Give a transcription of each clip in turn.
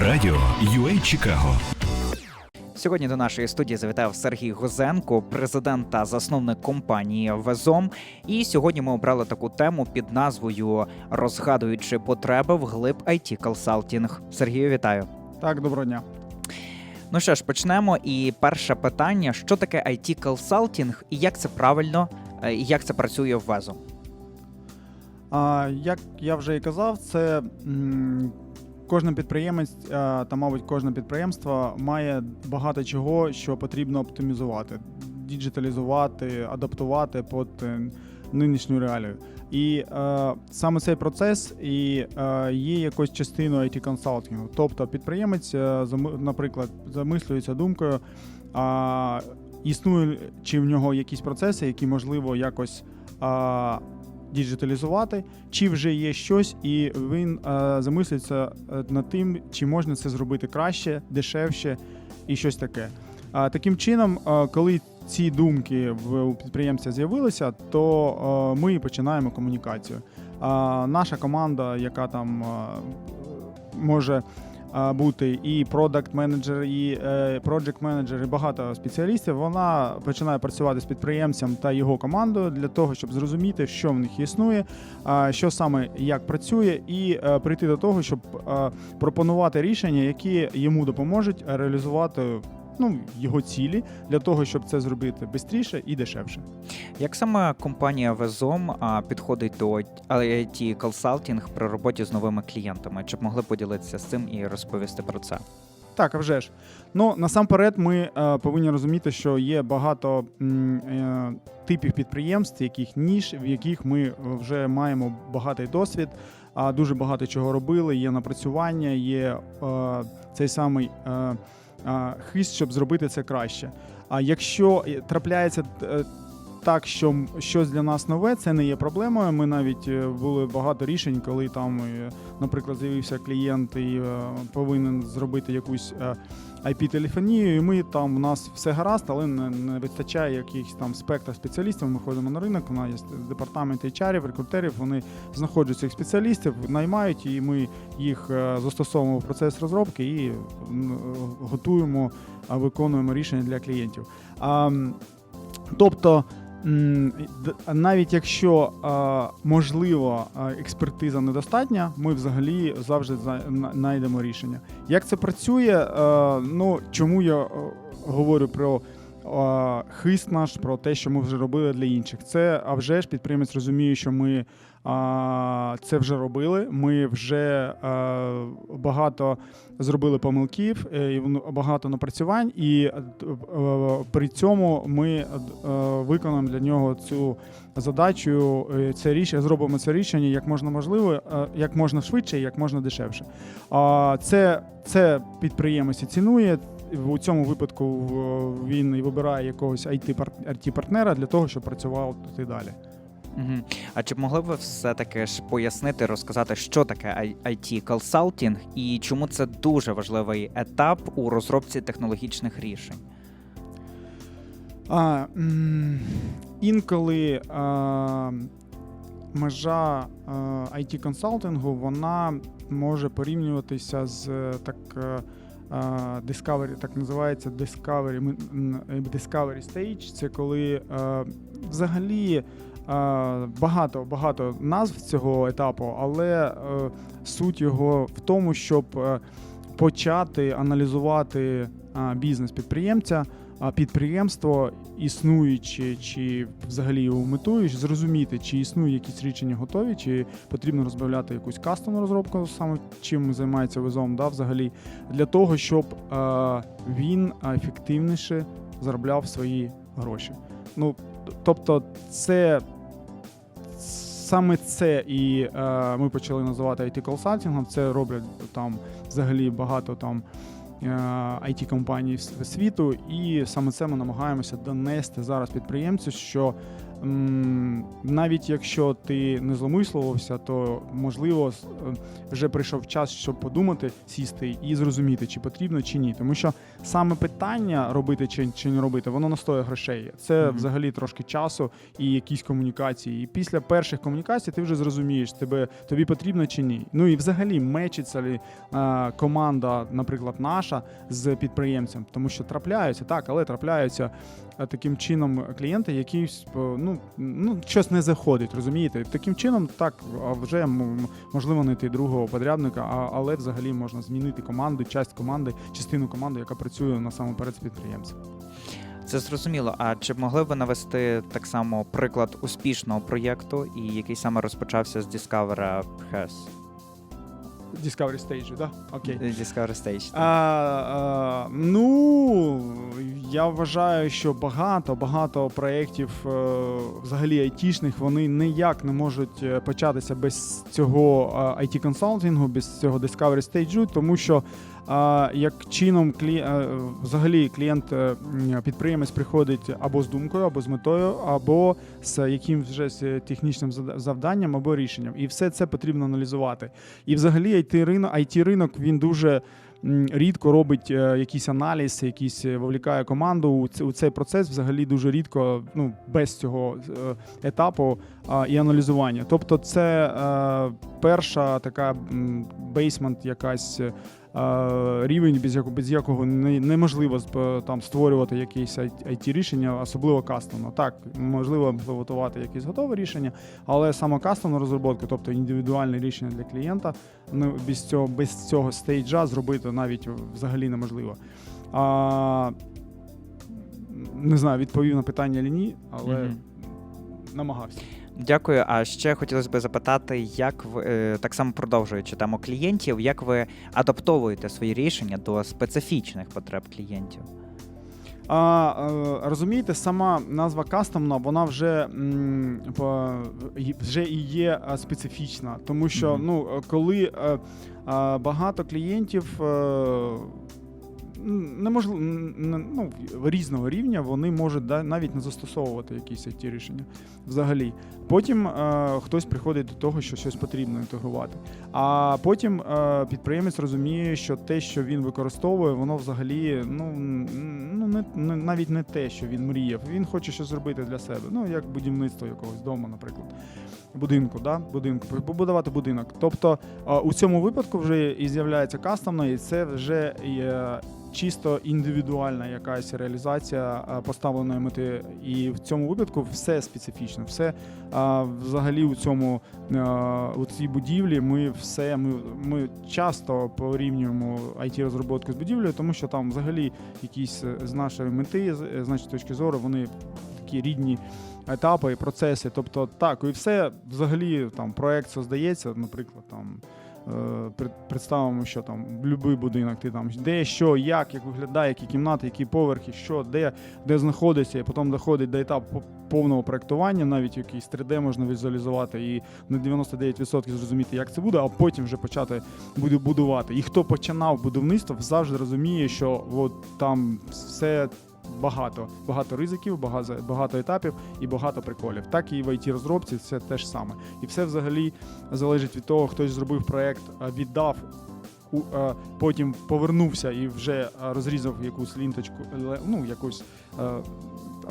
Радіо UA Чикаго. Сьогодні до нашої студії завітав Сергій Гозенко, президент та засновник компанії Везом. І сьогодні ми обрали таку тему під назвою Розгадуючи потреби в глиб IT консалтінг. Сергію, вітаю. Так, доброго дня. Ну що ж, почнемо. І перше питання: що таке IT консалтінг і як це правильно, е, і як це працює в Везом? Як я вже і казав, це кожен підприємець та, мабуть, кожне підприємство має багато чого, що потрібно оптимізувати, діджиталізувати, адаптувати під е, нинішню реалію. І е, саме цей процес і е, є якось частиною it консалтингу. Тобто підприємець, е, наприклад, замислюється думкою, а, існує чи в нього якісь процеси, які можливо якось. А, діджиталізувати, чи вже є щось, і він е, замислюється е, над тим, чи можна це зробити краще, дешевше і щось таке. Таким чином, е, коли ці думки в підприємця з'явилися, то ми починаємо комунікацію. Наша команда, яка там може бути і продакт менеджер, і проджект менеджер, і багато спеціалістів. Вона починає працювати з підприємцем та його командою для того, щоб зрозуміти, що в них існує, що саме як працює, і е, прийти до того, щоб е, пропонувати рішення, які йому допоможуть реалізувати. Ну, його цілі для того, щоб це зробити швидше і дешевше. Як саме компанія Везом підходить до IT консалтінг при роботі з новими клієнтами? Чи б могли поділитися з цим і розповісти про це? Так, а вже ж. Ну насамперед, ми е, повинні розуміти, що є багато е, типів підприємств, яких ніж, в яких ми вже маємо багатий досвід, а дуже багато чого робили. Є напрацювання, є е, цей самий е, е, хист, щоб зробити це краще. А якщо е, трапляється е, так, що щось для нас нове, це не є проблемою. Ми навіть е, були багато рішень, коли там, наприклад, з'явився клієнт і повинен зробити якусь IP-телефонію, і ми там у нас все гаразд, але не, не вистачає якихось там спектр спеціалістів. Ми ходимо на ринок. У нас є департамент HR, рекрутерів. Вони знаходять цих спеціалістів, наймають, і ми їх е, застосовуємо в процес розробки і е, готуємо, виконуємо рішення для клієнтів. Тобто. Навіть якщо можливо експертиза недостатня, ми взагалі завжди зна- знайдемо рішення. Як це працює? Ну чому я говорю про хист наш, про те, що ми вже робили для інших? Це а вже ж підприємець розуміє, що ми це вже робили. Ми вже е, багато зробили помилків, е, багато напрацювань, і е, при цьому ми виконаємо для нього цю задачу. Це рішення зробимо це рішення як можна можливо, як можна швидше, як можна дешевше. Це, це підприємець цінує. У цьому випадку він і вибирає якогось it партнера для того, щоб працював тут і далі. Угу. А чи б могли б ви все-таки ж пояснити, розказати, що таке IT консалтінг і чому це дуже важливий етап у розробці технологічних рішень? А, інколи а, межа it консалтингу вона може порівнюватися з так. е, Discovery, так називається Discovery, Discovery Stage. Це коли е, взагалі багато багато назв цього етапу, але е, суть його в тому, щоб е, почати аналізувати бізнес підприємця, а, підприємство, існуючи чи взагалі його метою, зрозуміти, чи існують якісь рішення готові, чи потрібно розбавляти якусь кастомну розробку, саме чим займається визом, да, взагалі, для того, щоб е, він ефективніше заробляв свої гроші. Ну, тобто, це саме це і е, ми почали називати it консалтингом. Це роблять там взагалі багато там it компаній світу, і саме це ми намагаємося донести зараз підприємцю, що навіть якщо ти не зломислювався, то можливо е, вже прийшов час, щоб подумати, сісти і зрозуміти, чи потрібно чи ні. Тому що саме питання робити чи, чи не робити, воно настоє грошей. Це Мгм. взагалі трошки часу і якісь комунікації. І після перших комунікацій ти вже зрозумієш, тебе тобі потрібно чи ні. Ну і взагалі мечиться ли е, команда, наприклад, наша з підприємцем, тому що трапляються так, але трапляються таким чином клієнти, які е, ну, ну щось не заходить, розумієте? Таким чином, так вже можливо знайти другого подрядника, але взагалі можна змінити команду, часть команди, частину команди, яка працює насамперед з підприємцем. Це зрозуміло. А чи б могли ви навести так само приклад успішного проєкту, і який саме розпочався з Discover Has? Discovery Stage, да? Окей. Discovery Stage. А, а, ну, я вважаю, що багато багато проєктів е, взагалі айтішних вони ніяк не можуть е, початися без цього it консалтингу без цього Discovery Stage, тому що а, як чином клі... е, взагалі клієнт е, підприємець приходить або з думкою, або з метою, або з якимось вже технічним завданням або рішенням. І все це потрібно аналізувати. І взагалі IT ринок, ринок він дуже рідко робить е, якийсь аналіз, якийсь вовлікає команду у, цей процес. Взагалі дуже рідко, ну без цього етапу і аналізування. Тобто, це перша така бейсмент, якась. Е, Рівень, без якого, без якого не, неможливо там створювати якісь it рішення, особливо кастомно. Так, можливо готувати якесь готове рішення, але саме кастомну розробку, тобто індивідуальне рішення для клієнта, ну, без цього, без цього стейджа зробити навіть взагалі неможливо. А, не знаю, відповів на питання чи ні, але Мгм. намагався. Дякую. А ще хотілося б запитати, як ви е, так само продовжуючи тему клієнтів, як ви адаптовуєте свої рішення до специфічних потреб клієнтів? А, е, розумієте, сама назва кастомна, вона вже, вже і є е, специфічна, тому що ну, коли багато клієнтів. Неможливо ну, різного рівня вони можуть да, навіть не застосовувати якісь it рішення взагалі. Потім е, хтось приходить до того, що щось потрібно інтегрувати. А потім е, підприємець розуміє, що те, що він використовує, воно взагалі ну, ну не, не навіть не те, що він мріяв. Він хоче щось зробити для себе. Ну як будівництво якогось дому, наприклад. Будинку, да? будинку, побудувати будинок. Тобто е, у цьому випадку вже і з'являється кастомно, і це вже є чисто індивідуальна якась реалізація е, поставленої мети. І в цьому випадку все специфічно, все а, взагалі у цьому е, у цій будівлі ми все ми, ми часто порівнюємо it розробку з будівлею, тому що там взагалі якісь е, з нашої мети, з е, нашої точки зору, вони такі рідні. Етапи і процеси, тобто так, і все взагалі там проект создається, наприклад, там е, представимо, що там будь-який будинок, ти там де, що, як, як виглядає, які кімнати, які поверхи, що, де, де знаходиться, і потім доходить до етапу повного проектування, навіть якийсь 3D можна візуалізувати і на 99% зрозуміти, як це буде, а потім вже почати буде будувати. І хто починав будівництво, завжди розуміє, що от там все. Багато, багато ризиків, багато, багато етапів і багато приколів. Так і в it розробці це те ж саме. І все взагалі залежить від того, хтось зробив проект, віддав, у- потім повернувся і вже розрізав якусь лінточку, ну якусь.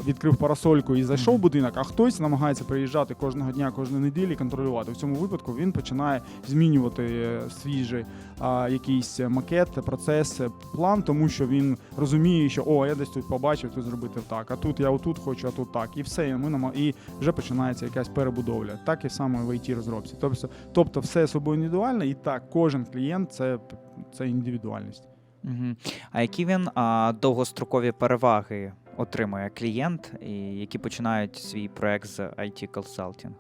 Відкрив парасольку і зайшов в будинок, а хтось намагається приїжджати кожного дня, кожної неділі, контролювати. В цьому випадку він починає змінювати е, свій же а, якийсь макет, процес, е, план, тому що він розуміє, що о, я десь тут побачив, тут зробити так, а тут я отут хочу, а тут так. І все, і ми нама... і вже починається якась перебудовля. Так і саме в it розробці. Тобто, тобто все собою індивідуально, і так, кожен клієнт це, це індивідуальність. Угу. А які він а, довгострокові переваги отримує клієнт, і які починають свій проект з IT Consulting?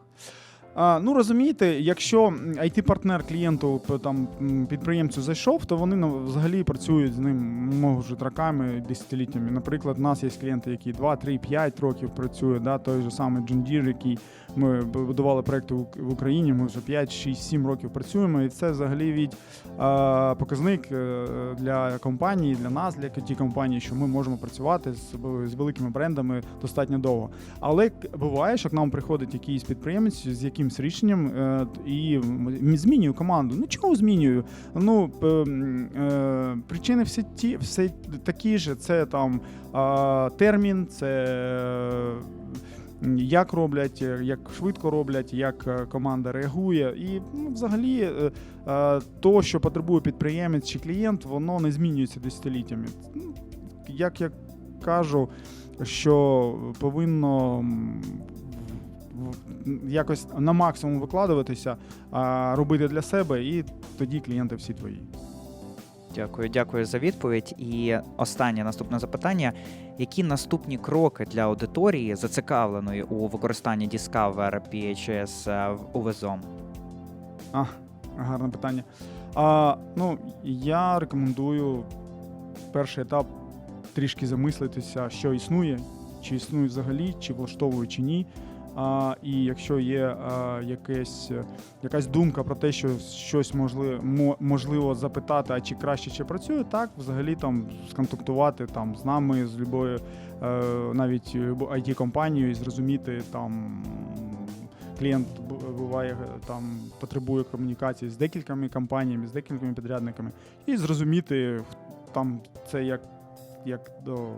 А, ну розумієте, якщо it партнер клієнту там підприємцю зайшов, то вони ну, взагалі працюють з ним можуть роками, десятиліттями. Наприклад, у нас є клієнти, які 2, 3, 5 років працюють. Да, той же самий John який ми будували проекти в Україні. Ми вже 5, 6, 7 років працюємо, і це взагалі від е, показник е, для компанії, для нас, для ті компанії, що ми можемо працювати з, з великими брендами достатньо довго. Але буває, що к нам приходить якийсь підприємець з якимсь рішенням е, і змінюю команду. Ну чого змінюю? Ну е, причини всі ті, все такі ж. Це там термін, це. Як роблять, як швидко роблять, як е, команда реагує, і ну, взагалі то, що потребує підприємець чи клієнт, воно не змінюється десятиліттями. Ну, Як я кажу, що повинно якось на максимум викладуватися, робити для себе, і тоді клієнти всі твої. Дякую, дякую за відповідь. І останнє наступне запитання: які наступні кроки для аудиторії зацікавленої у використанні Discover PHS е, у ВЕЗОМ? А, гарне питання. А, ну, я рекомендую перший етап трішки замислитися, що існує, чи існує взагалі, чи влаштовує, чи ні. А, і якщо є а, якесь, якась думка про те, що щось можливо, можливо запитати, а чи краще чи працює, так взагалі там сконтактувати там з нами, з любою е, навіть it компанією і зрозуміти там. Клієнт буває там потребує комунікації з декількома компаніями, з декількома підрядниками, і зрозуміти там це як, як до,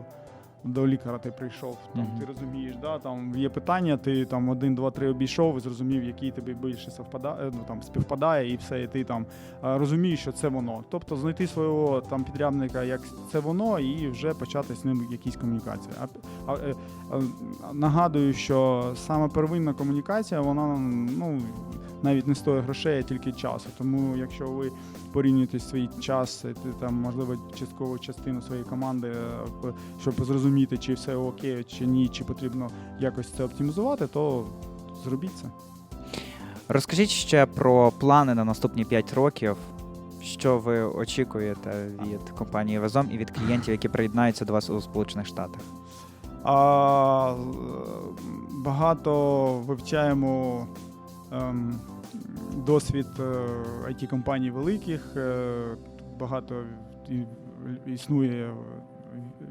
до лікаря ти прийшов. Там Мгм. ти розумієш, да, там є питання, ти там один, два, три обійшов і зрозумів, який тобі більше совпадає, ну там співпадає, і все, і ти там е, розумієш, що це воно. Тобто знайти свого там підрядника, як це воно, і вже почати з ним якісь комунікації. А, а, е, е, нагадую, що саме первинна комунікація, вона ну навіть не стоїть грошей, а тільки часу. Тому якщо ви порівнюєте свій час, е, ти там можливо часткову частину своєї команди, е, щоб зрозуміти, чи все окей, чи ні, чи потрібно якось це оптимізувати, то зробіть це. Розкажіть ще про плани на наступні 5 років. Що ви очікуєте від компанії Везом і від клієнтів, які приєднаються до вас у Сполучених Штатах? А, багато вивчаємо досвід it компаній великих. е, Багато існує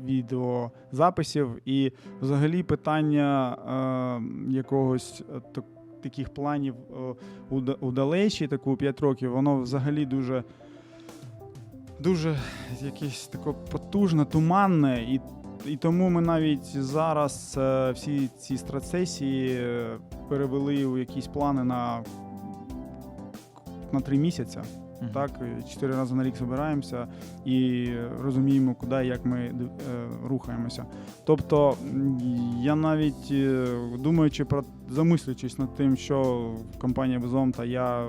відеозаписів, і взагалі питання е, якогось е, таких планів е, уда- удалечі, таку 5 років, воно взагалі дуже. Дуже якесь таке потужне, туманне, і і тому ми навіть зараз е, всі ці страцесії е, перевели у якісь плани на, на три місяці. Мгм. Так, чотири рази на рік збираємося і розуміємо, куди і як ми е, рухаємося. Тобто, я навіть е, думаючи про замислюючись над тим, що компанія Безом та я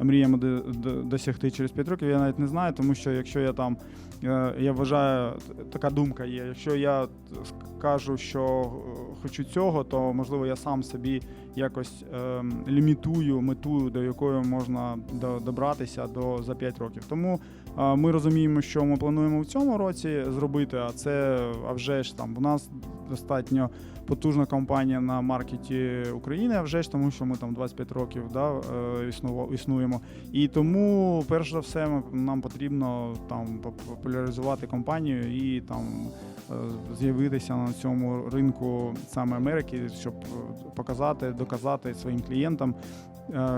мріємо до- до- досягти через 5 років, я навіть не знаю, тому що якщо я там е, я вважаю, така думка є. Якщо я скажу, що е, хочу цього, то можливо я сам собі якось ем, лімітую мету, до якої можна до- добратися до за 5 років. Тому е, ми розуміємо, що ми плануємо в цьому році зробити. А це а вже ж там у нас достатньо потужна компанія на маркеті України, а вже ж тому, що ми там 25 років да, е, існуємо. І тому, перш за все, нам потрібно там поп- популяризувати компанію і там е, з'явитися на цьому ринку саме Америки, щоб е, показати, доказати своїм клієнтам,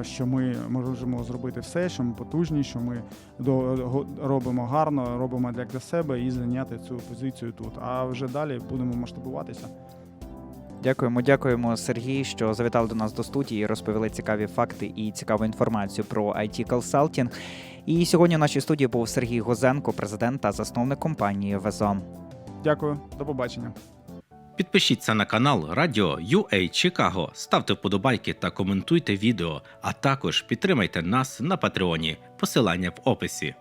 що ми можемо зробити все, що ми потужні, що ми до, робимо гарно, робимо для себе і зайняти цю позицію тут. А вже далі будемо масштабуватися. Дякуємо, дякуємо, Сергій, що завітали до нас до студії, розповіли цікаві факти і цікаву інформацію про IT консалтинг. І сьогодні в нашій студії був Сергій Гозенко, президент та засновник компанії Везом. Дякую, до побачення. Підпишіться на канал Радіо UA Чикаго, ставте вподобайки та коментуйте відео, а також підтримайте нас на Патреоні. Посилання в описі.